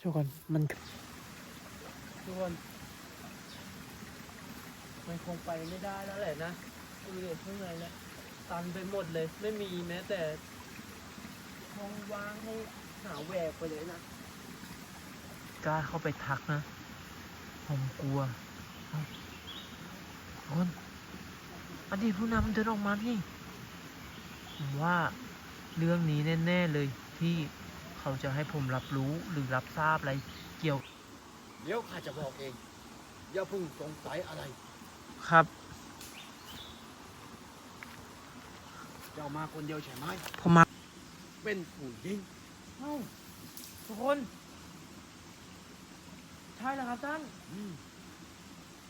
ทุกคนมันทุกคนมันคงไปไม่ได้แล้วแหละนะดูดิข้างในเนี่ยตันไปหมดเลยไม่มีแม้แต่ห้องว่างให้หาแหวกไปเลยนะกล้าเข้าไปทักนะผมกลัวเอ้าคนอดีตผู้นำเดินออกมานี่ผมว่าเรื่องนี้แน่ ๆ เลยที่ เขาจะให้ผมรับรู้หรือรับทราบอะไรเกี่ยว เดี๋ยวข้าจะบอกเอง อย่าเพิ่งสงสัยอะไร ครับ เจ้ามาคนเดียวใช่ไหม ผมมาเป็นผู้หญิงเอ้าทุกคน ใช่แล้วครับท่าน อืม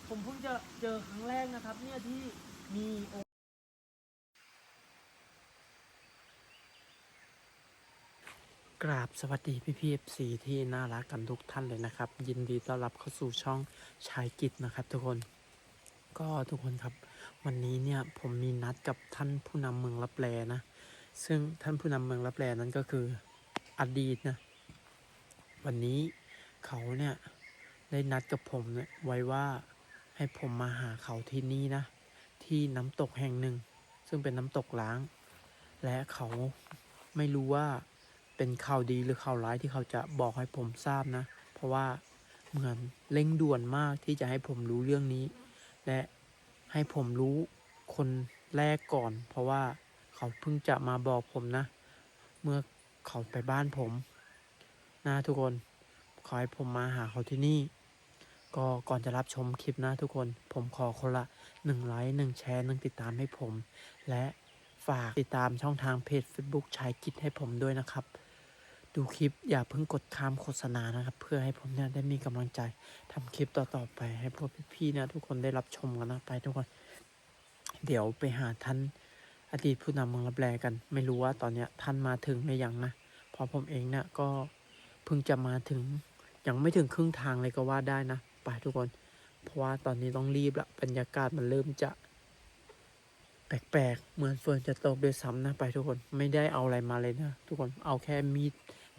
ผมเพิ่งจะเจอครั้งแรกนะครับ เนี่ยที่มีองค์ กราบสวัสดีพี่พีเอฟซีที่น่ารักกันทุกท่านเลยนะครับ ยินดีต้อนรับเข้าสู่ช่องชายกิจนะครับ ทุกคนก็ทุกคนครับ วันนี้เนี่ยผมมีนัดกับท่านผู้นำเมืองรับแลนะ ซึ่งท่านผู้นำเมืองรับแลนั้นก็คืออดีตนะ วันนี้เขาเนี่ยได้นัดกับผมเนี่ยไว้ว่าให้ผมมาหาเขาที่นี่นะ ที่น้ำตกแห่งหนึ่ง ซึ่งเป็นน้ำตกล้าง และเขาไม่รู้ว่า เป็นข่าวดีหรือข่าวร้ายที่เขาจะบอกให้ผมทราบนะ เพราะว่าเหมือนเร่งด่วนมากที่จะให้ผมรู้เรื่องนี้ และให้ผมรู้คนแรกก่อน เพราะว่าเขาเพิ่งจะมาบอกผมนะ เมื่อเขาไปบ้านผม นะทุกคน ขอให้ผมมาหาเขาที่นี่ ก็ก่อนจะรับชมคลิปนะทุกคน ผมขอคนละหนึ่งไลค์หนึ่งแชร์หนึ่งติดตามให้ผม และฝากติดตามช่องทางเพจ Facebook ชายกิจให้ผมด้วยนะครับ ดูคลิปอย่าเพิ่งกดข้ามโฆษณานะครับ เพื่อให้ผมเนี่ยได้มีกำลังใจทำคลิปต่อๆไปให้พวกพี่ๆเนี่ยทุกคนได้รับชมกันนะไปทุกคน เดี๋ยวไปหาท่านอดีตผู้นำเมืองรับแลกัน ไม่รู้ว่าตอนเนี้ยท่านมาถึงหรือยังนะเพราะผมเองเนี่ยก็เพิ่งจะมาถึงยังไม่ถึงครึ่งทางเลยก็ว่าได้นะไปทุกคน เพราะว่าตอนนี้ต้องรีบละบรรยากาศมันเริ่มจะแปลกๆ เหมือนฝนจะตกด้วยซ้ำนะไปทุกคนไม่ได้เอาอะไรมาเลยนะ ทุกคนเอาแค่มีด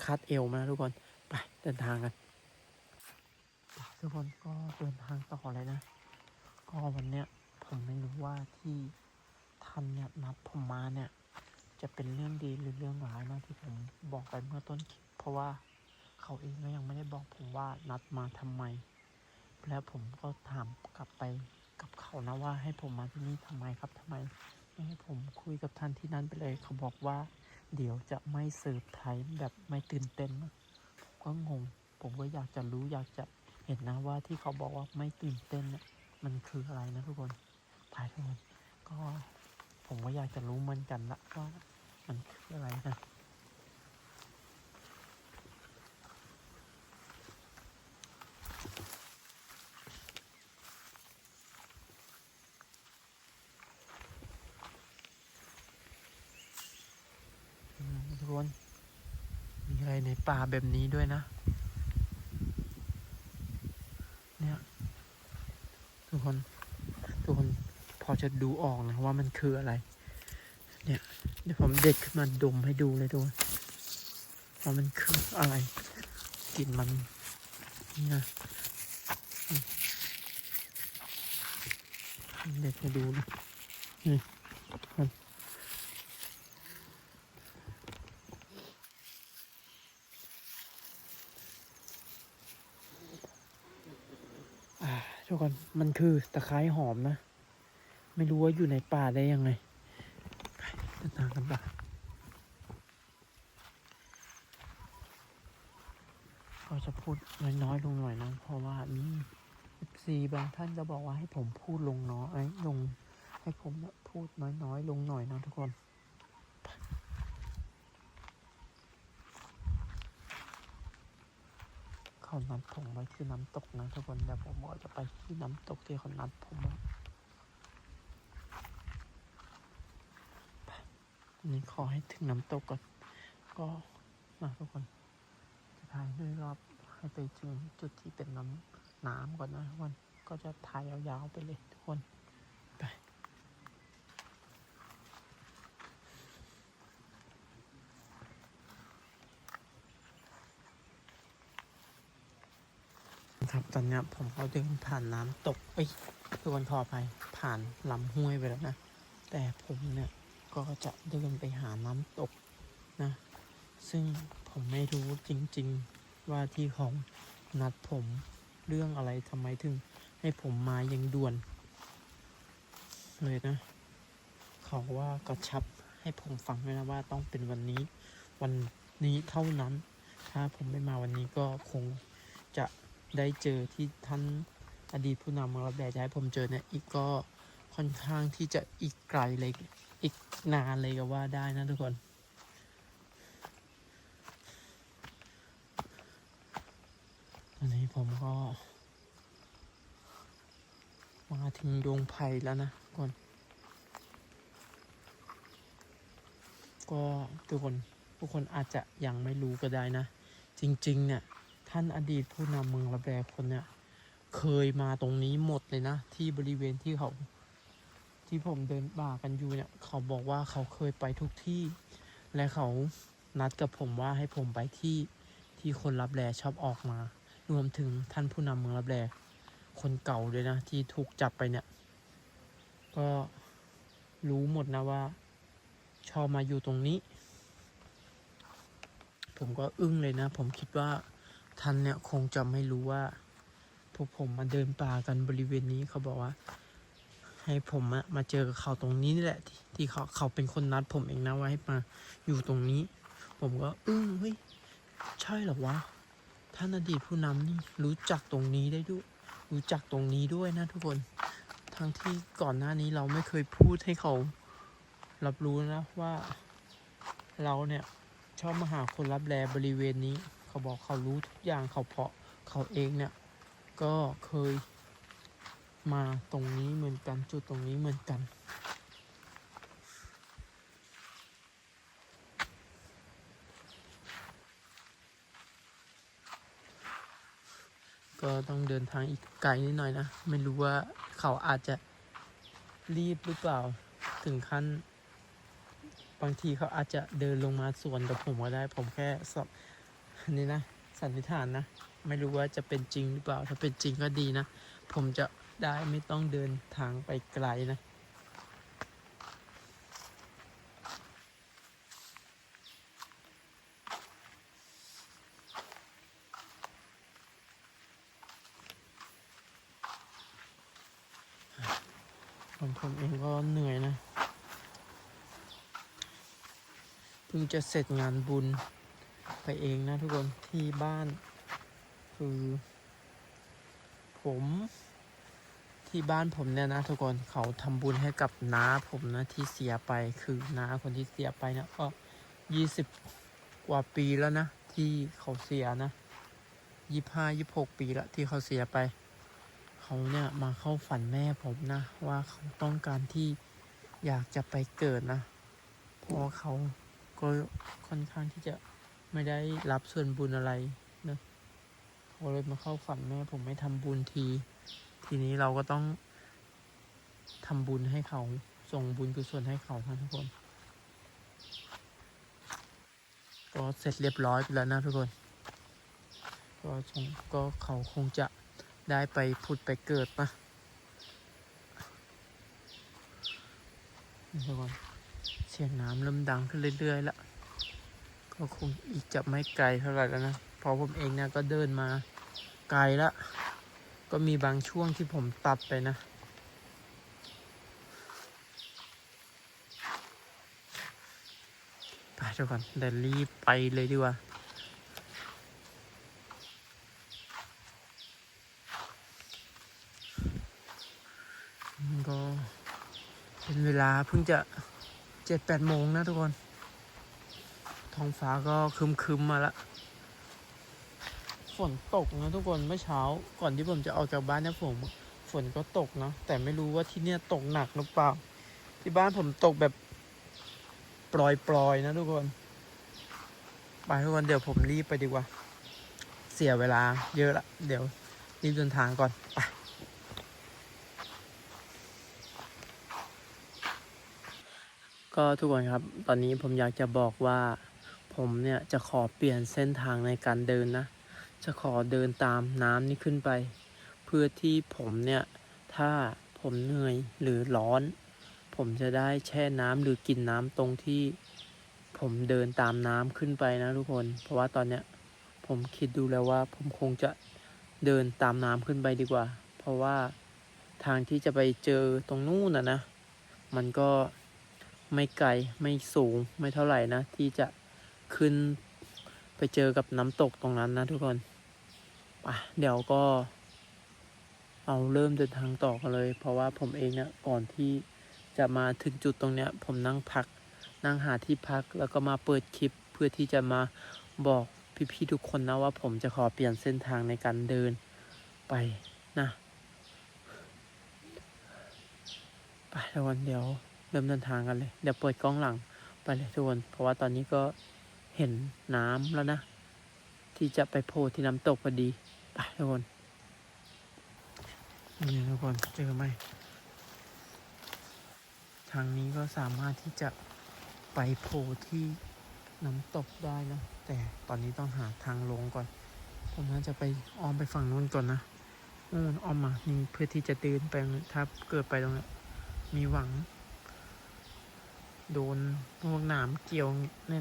คัดเอวมาทุกคน ไปเดินทางกันทุกคนก็เดินทางต่อเลยนะ ก็วันเนี้ยผมไม่รู้ว่าที่ท่านเนี่ยนัดผมมาเนี่ย จะเป็นเรื่องดีหรือเรื่องร้ายนะที่ผมบอกไปเมื่อต้นคลิปเพราะว่าเขาเองก็ยังไม่ได้บอกผมว่านัดมาทำไม แล้วผมก็ถามกลับไปกับเขานะว่าให้ผมมาที่นี่ทำไมครับทำไมไม่ให้ผมคุยกับท่านที่นั่นไปเลย เขาบอกว่า เดี๋ยวจะไม่เสิร์ฟไทยแบบไม่ตื่นเต้นผมก็งง ผมก็อยากจะรู้อยากจะเห็นนะว่าที่เขาบอกว่าไม่ตื่นเต้นเนี่ยมันคืออะไรนะทุกคนถ่ายทุกคนก็ผมก็อยากจะรู้เหมือนกันละว่ามันคืออะไรนะ อืมทุกคน มีอะไรใน ป่าแบบนี้ด้วยนะ เนี่ย ทุกคน ทุกคนพอจะดูออกนะว่ามันคืออะไร เนี่ย เดี๋ยวผมเด็ดขึ้นมาดมให้ดูเลยทุกคนว่ามันคืออะไรกลิ่นมันนี่นะเด็ดให้ดูนะนี่ อ่าทุกคนมันคือตะไคร้หอมนะ ไม่รู้ว่าอยู่ในป่าได้ยังไงไปเดินทางกันไปก็จะพูดน้อยๆลงหน่อยนะเพราะว่ามีซีบางท่านจะบอกว่าให้ผมพูดลงน้อยลงให้ผมพูดน้อยๆลงหน่อยนะทุกคนไป เขานัดผมไว้ที่น้ำตกนะทุกคนเดี๋ยวผมจะไปที่น้ำตกที่เขานัดผมไว้อันนี้ขอให้ถึงน้ำตกก่อนก็มาทุกคนจะถ่ายด้วยรอบให้ไปถึงจุดที่เป็นน้ำน้ำก่อนนะทุกคนก็จะถ่ายยาวๆไปเลยทุกคนไป น ตอนนี้ผมก็เดินผ่านน้ำตก เอ้ยทุกคนขออภัยผ่านลำห้วยไปแล้วนะ แต่ผมเนี่ยก็จะเดินไปหาน้ำตกนะ ซึ่งผมไม่รู้จริงๆว่าที่เขานัดผมเรื่องอะไรทำไมถึงให้ผมมาย่างด่วน เลยนะ เขาว่ากระชับให้ผมฟังด้วยนะว่าต้องเป็นวันนี้ วันนี้เท่านั้น ถ้าผมไม่มาวันนี้ก็คงจะ ได้เจอที่ท่านอดีตผู้นำมารับแดดจะให้ผมเจอเนี่ยอีกก็ค่อนข้างที่จะอีกไกลเลยอีกนานเลยก็ว่าได้นะทุกคนตอนนี้ผมก็มาถึงดงไผ่แล้วนะทุกคนก็ทุกคนทุกคนอาจจะยังไม่รู้ก็ได้นะ จริง ๆ เนี่ย ท่านอดีตผู้นำเมืองระแบกคนเนี่ยเคยมาตรงนี้หมดเลยนะ ที่บริเวณที่เขา ที่ผมเดินป่ากันอยู่เนี่ย เขาบอกว่าเขาเคยไปทุกที่ และเขานัดกับผมว่าให้ผมไปที่ที่คนรับแลชอบออกมา รวมถึงท่านผู้นำเมืองรับแลคนเก่าด้วยนะ ที่ถูกจับไปเนี่ย ก็รู้หมดนะว่า ชอบมาอยู่ตรงนี้ ผมก็อึ้งเลยนะ ผมคิดว่า ท่านเนี่ยคงจะไม่รู้ว่า พวกผมมาเดินป่ากันบริเวณนี้เขาบอกว่า ให้ผมอะมาเจอกับเขาตรงนี้นี่แหละที่ที่เขาเขาเป็นคนนัดผมเองนะว่าให้มาอยู่ตรงนี้ ผมก็อึ้งเฮ้ยใช่เหรอวะท่านอดีตผู้นำนี่รู้จักตรงนี้ได้ด้วย รู้จักตรงนี้ด้วยนะทุกคน ทั้งที่ก่อนหน้านี้เราไม่เคยพูดให้เขารับรู้นะว่า เราเนี่ยชอบมาหาคนรับแลบริเวณนี้ เขาบอกเขารู้ทุกอย่างเขาเพาะเขาเองเนี่ยก็เคยมาตรงนี้เหมือนกันจุดตรงนี้เหมือนกัน ก็ต้องเดินทางอีกไกลนิดหน่อยนะ ไม่รู้ว่าเขาอาจจะรีบหรือเปล่าถึงขั้น บางทีเขาอาจจะเดินลงมาสวนกับผมก็ได้ผมแค่สอบ นี่นะสันนิษฐานนะ ไม่รู้ว่าจะเป็นจริงหรือเปล่า ถ้าเป็นจริงก็ดีนะ ผมจะได้ไม่ต้องเดินทางไปไกลนะผมผมเองก็เหนื่อยนะ เพิ่งจะเสร็จงานบุญ ไปเองนะทุกคนที่บ้าน คือ ผมที่บ้านผมเนี่ยนะทุกคนเขาทำบุญให้กับน้าผมนะที่เสียไปคือน้าคนที่เสียไปนี่ยก็ยี่สิบกว่าปีแล้วนะที่เขาเสียนะยี่ห้ายี่หกปีละที่เขาเสียไป เขาเนี่ยมาเข้าฝันแม่ผมนะว่าเขาต้องการที่อยากจะไปเกิดนะเพราะเขาก็ค่อนข้างที่จะ ไม่ได้รับส่วนบุญอะไรนะเขาเลยมาเข้าฝันแม่ผมไม่ทำบุญที ทีนี้เราก็ต้องทำบุญให้เขาส่งบุญกุศลให้เขานะทุกคน ก็เสร็จเรียบร้อยไปแล้วนะทุกคน ก็คงก็เขาคงจะได้ไปผุดไปเกิดนะทุกคนเสียงน้ำเริ่มดังขึ้นเรื่อยๆแล้ว ก็คงอีกจะไม่ไกลเท่าไหร่แล้วนะเพราะผมเองเนี่ยก็เดินมาไกลแล้วก็มีบางช่วงที่ผมตัดไปนะ ไปทุกคนเดี๋ยวรีบไปเลยดีกว่าก็เป็นเวลาเพิ่งจะเจ็ดแปดโมงนะทุกคน ท้องฟ้าก็คึมๆมาละฝนตกนะทุกคนเมื่อเช้า ก่อนที่ผมจะออกจากบ้านเนี่ยผมฝนก็ตกนะแต่ไม่รู้ว่าที่เนี่ยตกหนักหรือเปล่า ที่บ้านผมตกแบบปล่อยๆนะทุกคนไปทุกคนเดี๋ยวผมรีบไปดีกว่า เสียเวลาเยอะละเดี๋ยวรีบเดินทางก่อนไปก็ทุกคนครับ ตอนนี้ผมอยากจะบอกว่า ผมเนี่ยจะขอเปลี่ยนเส้นทางในการเดินนะ จะขอเดินตามน้ำนี่ขึ้นไป เพื่อที่ผมเนี่ยถ้าผมเหนื่อยหรือร้อน ผมจะได้แช่น้ำหรือกินน้ำตรงที่ ผมเดินตามน้ำขึ้นไปนะทุกคน เพราะว่าตอนเนี้ยผมคิดดูแล้วว่า ผมคงจะเดินตามน้ำขึ้นไปดีกว่า เพราะว่าทางที่จะไปเจอตรงนู้นนะนะ มันก็ไม่ไกลไม่สูงไม่เท่าไหร่นะ ที่จะ ขึ้นไปเจอกับน้ำตกตรงนั้นนะทุกคนไปเดี๋ยวก็ เอาเริ่มเดินทางต่อกันเลย เพราะว่าผมเองเนี่ยก่อนที่จะมาถึงจุดตรงเนี้ย ผมนั่งพัก นั่งหาที่พักแล้วก็มาเปิดคลิปเพื่อที่จะมาบอกพี่ๆทุกคนนะว่าผมจะขอเปลี่ยนเส้นทางในการเดินไปนะไปทุกคนเดี๋ยวเริ่มเดินทางกันเลย เดี๋ยวเปิดกล้องหลังไปเลยทุกคนเพราะว่าตอนนี้ก็ เห็นน้ำแล้วนะ ที่จะไปโผล่ที่น้ำตกพอดีไปทุกคนนี่ทุกคนเจอไหมทางนี้ก็สามารถที่จะไปโผล่ที่น้ำตกได้นะ แต่ตอนนี้ต้องหาทางลงก่อน ผมน่าจะไปอ้อมไปฝั่งนู้นก่อนนะนู่นอ้อมมานี่เพื่อที่จะเดินไปถ้าเกิดไปตรงนี้มีหวัง โดนพวกหนามเกี่ยว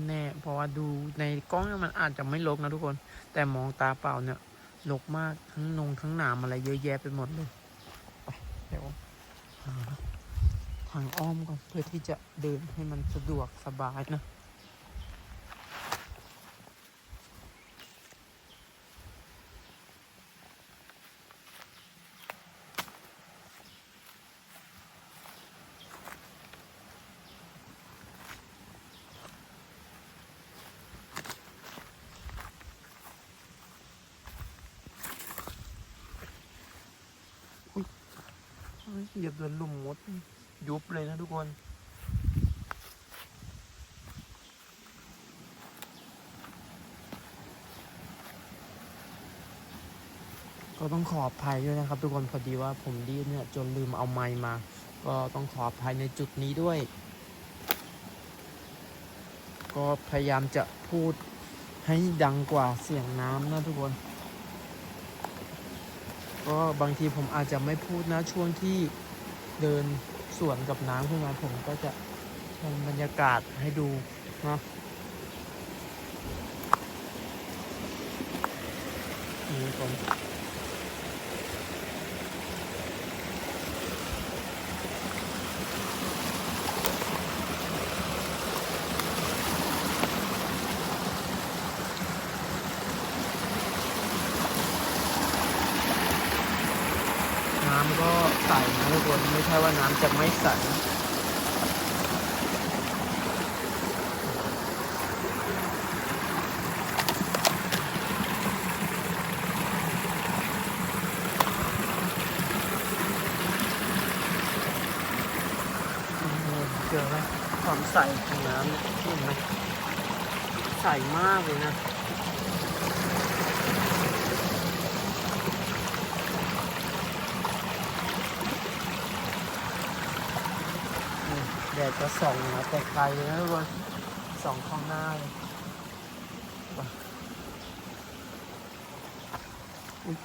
แน่ๆ เพราะว่าดูในกล้องมันอาจจะไม่ลกนะทุกคน แต่มองตาเปล่าเนี่ยลกมากทั้งนงทั้งหนามอะไรเยอะแยะไปหมดเลยไปเดี๋ยวหาทางอ้อมก่อนเพื่อที่จะเดินให้มันสะดวกสบายนะ เหยียบโดนลุ่มมด ยุบเลยนะทุกคน ก็ ต้องขออภัยด้วยนะครับ ทุกคนพอดีว่าผมดีเนี่ยจนลืมเอาไมค์มา ก็ต้องขออภัยในจุดนี้ด้วย ก็พยายามจะพูดให้ดังกว่าเสียงน้ำนะทุกคน ก็บางทีผมอาจจะไม่พูดนะช่วงที่เดินสวนกับน้ำขึ้นมาผมก็จะทำบรรยากาศให้ดูนะนี่ก่อน น้ำก็ใสนะทุกคนไม่ใช่ว่าน้ำจะไม่ใสเจอไหมความใสของน้ำเนี่ยเห็นไหมใสมากเลยนะ นี่แดดก็ ส่องนะแต่ไกลนะทุกคนส่องข้างหน้าเลยว่ะอุ๊ย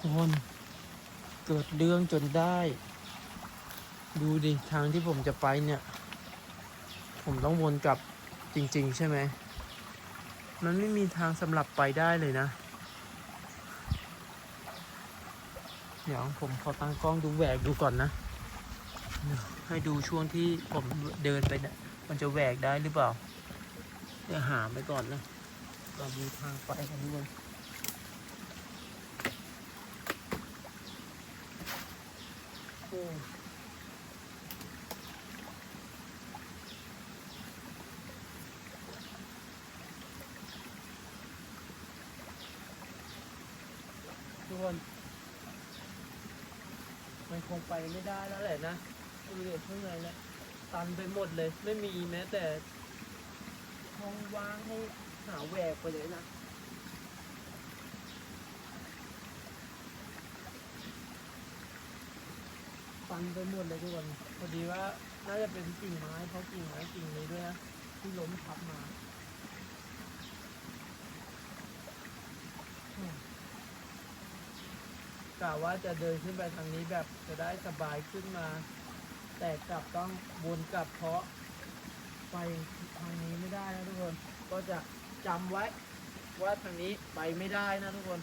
ทุกคนเกิดเรื่องจนได้ ดูดิ ทางที่ผมจะไปเนี่ย ผมต้องวนกลับจริง ๆ ใช่ไหม มันไม่มีทางสำหรับไปได้เลยนะ เดี๋ยวผมขอตั้งกล้องดูแหวกดูก่อนนะ ให้ดูช่วงที่ผมเดินไปนี่ยมันจะแหวกได้หรือเปล่าเดี๋ยวหาไปก่อนนะเรามีทางไปกันทุกคนโอ้ คนมันคงไปไม่ได้แล้วแหละนะดูเด็กข้างในเนี่ยตันไปหมดเลย ไม่มีแม้แต่ห้องว่างให้หาแหวกไปเลยนะตันไปหมดเลยทุกคนพอดีว่าน่าจะเป็นกิ่งไม้เพราะกิ่งไม้กิ่งนี้ด้วยนะที่ล้มทับมา กะว่าจะเดินขึ้นไปทางนี้แบบจะได้สบายขึ้นมา แต่กลับต้องวนกลับเพราะไปทางนี้ไม่ได้นะทุกคน ก็จะจำไว้ว่าทางนี้ไปไม่ได้นะทุกคน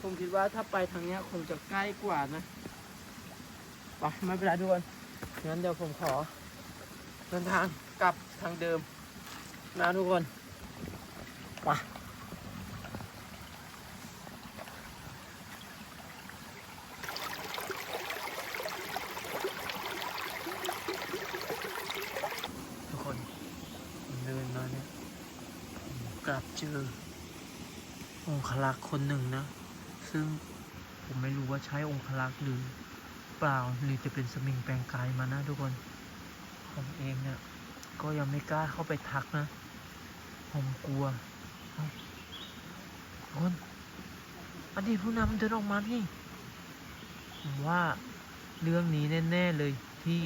ผมคิดว่าถ้าไปทางนี้คงจะใกล้กว่านะไปไม่เป็นไรทุกคนงั้นเดี๋ยวผมขอเดินทางกลับทางเดิมนะทุกคน ไปทุกคนเดินมาเนี่ยกลับเจอองคลักษ์คนหนึ่งนะ ซึ่งผมไม่รู้ว่าใช้องคลักษ์หรือเปล่าหรือจะเป็นสมิงแปลงกายมานะทุกคน ผมเองเนี่ย ก็ยังไม่กล้าเข้าไปทักนะ ผมกลัว คนอดีตผู้นำเดินออกมาพี่ผมว่าเรื่องนี้แน่ ๆเลยที่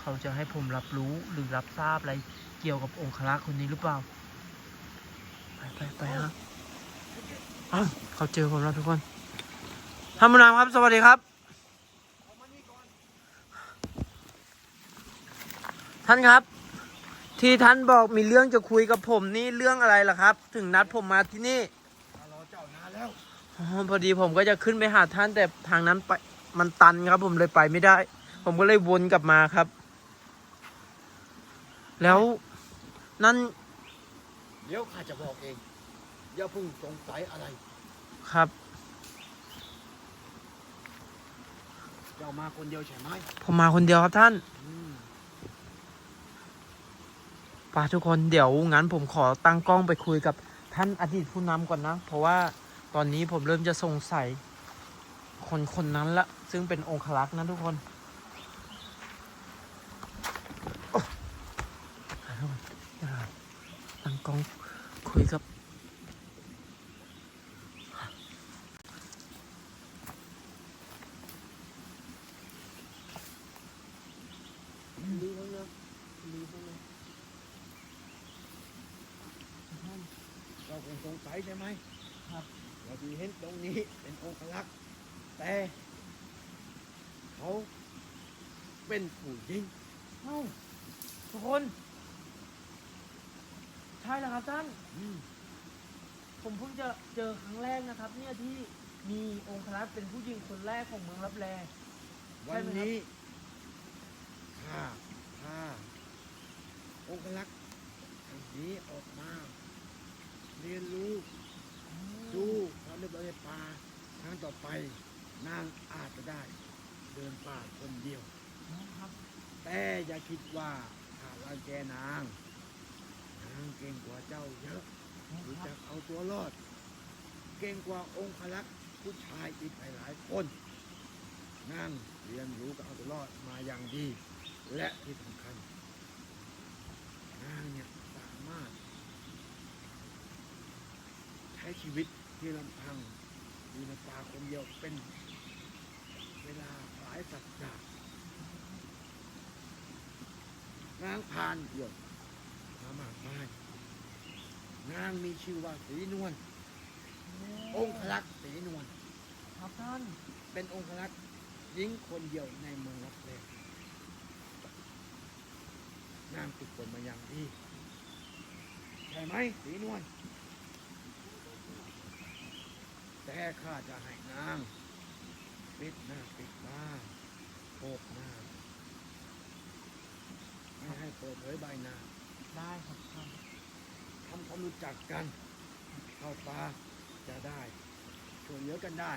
เขาจะให้ผมรับรู้หรือรับทราบอะไรเกี่ยวกับองคลักษ์คนนี้หรือเปล่า ไปไปไปฮะอ้าวเขาเจอผมแล้วทุกคนท่านผู้นำครับ สวัสดีครับ ท่านครับ ที่ท่านบอกมีเรื่องจะคุยกับผมนี่เรื่องอะไรล่ะครับ ถึงนัดผมมาที่นี่มารอเจ้านานแล้วอ๋อพอดีผมก็จะขึ้นไปหาท่านแต่ทางนั้นไปมันตันครับ ผมเลยไปไม่ได้ ผมก็เลยวนกลับมาครับ แล้วนั่นเดี๋ยวข้าจะบอกเอง อย่าเพิ่งสงสัยอะไร ครับ เจ้ามาคนเดียวใช่ไหมผมมาคนเดียวครับท่าน อืม ป่าทุกคนเดี๋ยวงั้นผมขอตั้งกล้องไปคุยกับท่านอดีตผู้นำก่อนนะ เพราะว่าตอนนี้ผมเริ่มจะสงสัยคนคนนั้นละ ซึ่งเป็นองคลักษ์นะทุกคนโอ้หาทุกคนเดี๋ยวเราตั้งกล้องคุยกับ ดีมากนะดีมากนะ เจ้าคงสงสัยใช่ไหม ครับ ว่าที่เห็นตรงนี้เป็นองคลักษ์แต่ เขา เป็นผู้หญิงเอ้าทุกคน ใช่แล้วครับท่าน อืมผมเพิ่งจะเจอครั้งแรกนะครับ เนี่ยที่มีองค์ครักษ์เป็นผู้หญิงคนแรกของเมืองรับแลใช่วันไหมครับนี้ข้าข้าองคลักษ์อันนี้ออกมา เรียนรู้ดูความเรียบร้อยในป่าครั้งต่อไป นางอาจจะได้ เดินป่าคนเดียว ครับ แต่อย่าคิดว่าถ้ารังแกนาง นางเก่งกว่าเจ้าเยอะรู้จักเอาตัวรอด เก่งกว่าองคลักษ์ผู้ชายอีกหลายๆคนนางเรียนรู้กับเอาตัวรอดมาอย่างดี และที่สำคัญนางเนี่ยสามารถ ใช้ชีวิตที่ลำพังอยู่ในป่าคนเดียวเป็นเวลาหลายสัปดาห์ นางพานเดี่ยวมามากมายนางมีชื่อว่าสีนวลองคลักษ์สีนวลครับท่านเป็นองคลักษ์หญิงคนเดียวในเมืองรับแลนางฝึกฝนมาอย่างดีใช่ไหมสีนวลแต่ข้าจะให้นางปิดหน้าปิดตาโคกหน้า ไม่ให้เปิดเผยใบหน้าได้ครับท่านทำความรู้จักกัน เข้าป่าจะได้ช่วยเหลือกันได้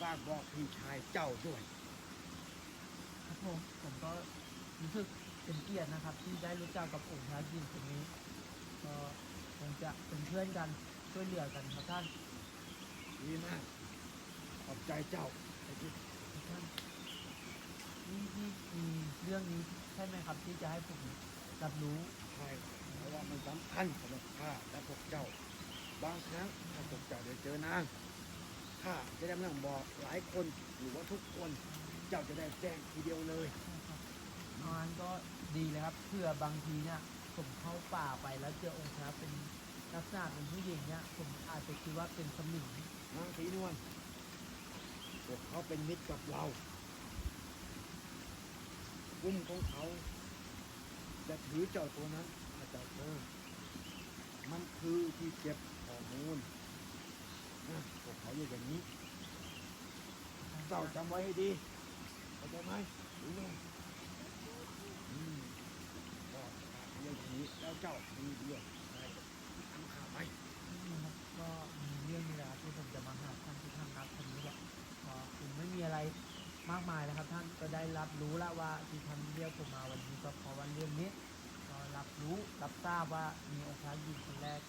ฝากบอกพี่ชายเจ้าด้วย ครับผมผมก็รู้สึกเป็นเกียรตินะครับ ที่ได้รู้จักกับองค์พระยินคนนี้ ก็คงจะเป็นเพื่อนกันช่วยเหลือกันครับท่านดีมากขอบใจเจ้าไอ้ที่ครับท่านนี่ที่มีเรื่องนี้ ใช่ไหมครับที่จะให้ผมรับรู้ใช่เพราะว่ามันสำคัญสำหรับข้าและพวกเจ้า บางครั้งถ้าพวกเจ้าได้เจอนางขข้าจะได้ไม่ต้องบอกหลายคนหรือว่าทุกคนเจ้าจะได้แจ้งทีเดียวเลยงานก็ดีเลยครับเผื่อบางทีเนี่ยผมเข้าป่าไปแล้วเจอองค์พระเป็นลักษณะเป็นผู้หญิงเนี่ยผมอาจจะคิดว่าเป็นสมิงนางสีนวลพวกเขาเป็นมิตรกับเรา กุ้มของเขา จะถือเจ้าตัวนั้นอาจาเจ้าเจอมันคือที่เก็บข้อมูลนะพวกเขาอยู่อย่างนี้เจ้าจำไว้ให้ดีเข้าใจไหมรู้ไหมอืมก็เรื่องอย่างนี้แล้วเจ้ามีเดียว ได้รับรู้แล้วว่าที่ท่านเรียกผมมาวันนี้ก็เพราะว่าเรื่องนี้ก็รับรู้รับทราบว่ามีองค์พระหญิงคนแรก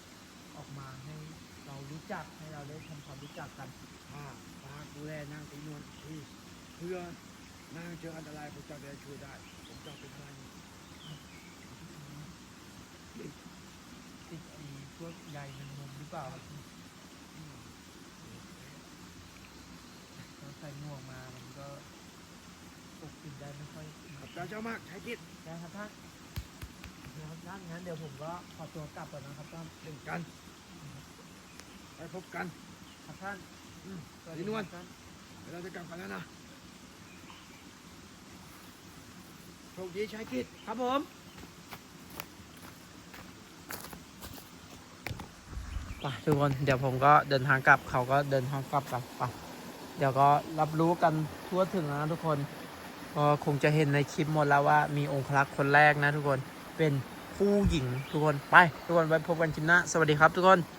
ออกมาให้เรารู้จักให้เราได้ทำความรู้จักกันข้าฝากดูแลนางสีนวลอีกทีเพื่อนางเจออันตรายพวกเจ้าจะได้ช่วยได้ผมเจ้าเป็นอะไรติดไอ้พวกใยแมงมุมหรือเปล่าครับอืมเราใส่หมวกมามันก็ ปกปิดได้ไม่ค่อยขอบใจเจ้ามากชายกิจได้ครับท่านโอเคครับท่านงั้นเดี๋ยวผมก็ขอตัวกลับก่อนนะครับท่านเล่นกันไปพบกันครับท่านอืมสวัสสีดีนวลครับท่านเดี๋ยวเราจะกลับกันแล้วนะโชคดีชายกิจครับผมไปทุกคนเดี๋ยวผมก็เดินทางกลับเขาก็เดินทางกลับกันไปเดี๋ยวก็รับรู้กันทั่วถึงแล้วนะทุกคน ก็คงจะเห็นในคลิปหมดแล้วว่ามีองครักษ์คนแรกนะทุกคนเป็นผู้หญิงทุกคนไป ทุกคนไว้พบกันคลิปหน้า สวัสดีครับทุกคน